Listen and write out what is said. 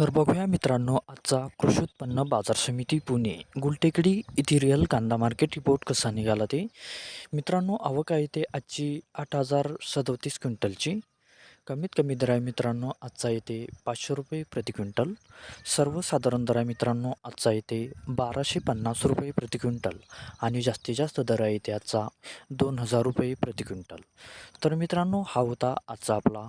तर बघूया मित्रांनो आजचा कृषी उत्पन्न बाजार समिती पुणे. गुलटेकडी इथिरियल रिअल कांदा मार्केट रिपोर्ट कसा निघाला ते? मित्रांनो आवक आहे ते आजची आठ हजार सदोतीस क्विंटलची. कमीत कमी दर आहे मित्रांनो आजचा येते पाचशे रुपये प्रति क्विंटल. सर्वसाधारण दर आहे मित्रांनो आजचा येते बाराशे पन्नास रुपये प्रति क्विंटल. आणि जास्तीत जास्त दर आहे ते आजचा दोन हजार रुपये प्रति क्विंटल. तर मित्रांनो हा होता आजचा आपला